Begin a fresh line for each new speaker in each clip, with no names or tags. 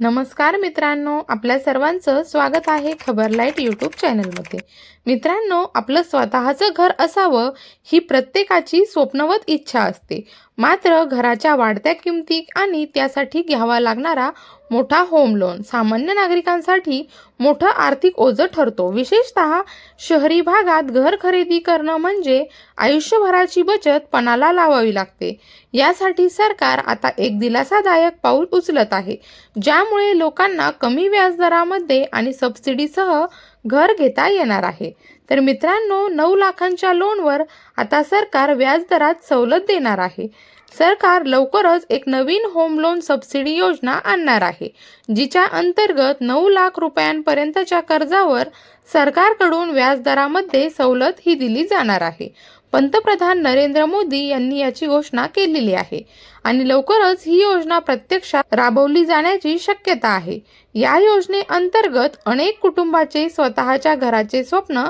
नमस्कार मित्रांनो आपल्या सर्वांचं स्वागत आहे खबर लाइट यूट्यूब चॅनलमध्ये. मित्रांनो आपलं स्वतःचं घर असावं ही प्रत्येकाची स्वप्नवत इच्छा असते. मात्र घराच्या वाढत्या किमती आणि त्यासाठी घ्यावा लागणारा मोठा होम लोन सामान्य नागरिकांसाठी मोठं आर्थिक ओझं ठरतो. विशेषतः शहरी भागात घर खरेदी करणं म्हणजे आयुष्यभराची बचत पणाला लावावी लागते. यासाठी सरकार आता एक दिलासादायक पाऊल उचलत आहे ज्यामुळे लोकांना कमी व्याजदरामध्ये आणि सबसिडीसह घर घेता येणार आहे. तर मित्रांनो नऊ लाखांच्या लोनवर आता सरकार व्याजदरात सवलत देणार आहे. सरकार लवकरच एक नवीन होम लोन सबसिडी योजना आणणार आहे जिच्या अंतर्गत नऊ लाख रुपयांपर्यंतच्या कर्जावर सरकारकडून व्याजदरामध्ये सवलत ही दिली जाणार आहे. पंतप्रधान नरेंद्र मोदी यांनी याची घोषणा केलेली आहे. आणि लवकरच ही योजना प्रत्यक्षात राबवली जाण्याची शक्यता आहे. या योजनेअंतर्गत अनेक कुटुंबाचे स्वतःच्या घराचे स्वप्न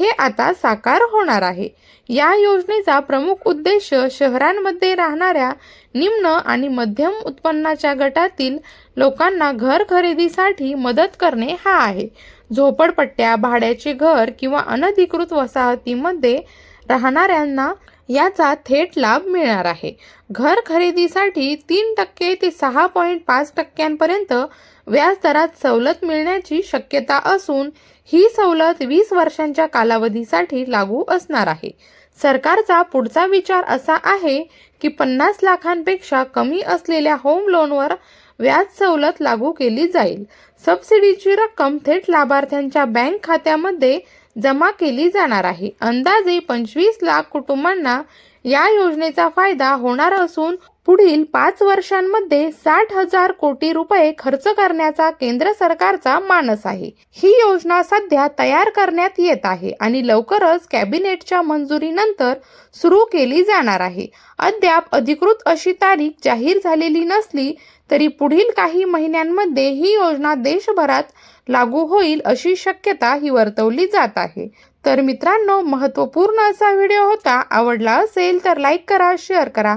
हे आता साकार होणार आहे. या योजनेचा प्रमुख उद्देश शहरांमध्ये राहणाऱ्या निम्न आणि मध्यम उत्पन्नाच्या गटातील लोकांना घर खरेदीसाठी मदत करणे हा आहे. झोपडपट्ट्या भाड्याचे घर किंवा अनधिकृत वसाहतीमध्ये राहणाऱ्यांना याचा थेट लाभ मिळणार आहे. घर खरेदीसाठी तीन टक्के ते सहा पॉईंट पाच टक्क्यांपर्यंत व्याजदरात सवलत मिळण्याची शक्यता असून ही सवलत वीस वर्षांच्या कालावधीसाठी लागू असणार आहे. सरकारचा पुढचा विचार असा आहे की पन्नास लाखांपेक्षा कमी असलेल्या होम लोनवर व्याज सवलत लागू केली जाईल. सबसिडीची रक्कम थेट लाभार्थ्यांच्या बँक खात्यामध्ये जमा केली जाणार आहे. अंदाजे पंचवीस लाख कुटुंबांना या योजनेचा फायदा होणार असून पुढील पाच वर्षांमध्ये साठ हजार कोटी रुपये खर्च करण्याचा केंद्र सरकारचा मानस आहे. ही योजना सध्या तयार करण्यात येत आहे आणि लवकरच कॅबिनेटच्या मंजुरीनंतर सुरू केली जाणार आहे. अद्याप अधिकृत अशी तारीख जाहीर झालेली नसली तरी पुढील काही महिन्यांमध्ये ही योजना देशभरात लागू होईल अशी शक्यता ही वर्तवली जात आहे. तर मित्रांनो महत्त्वपूर्ण असा व्हिडिओ होता आवडला असेल तर लाईक करा शेअर करा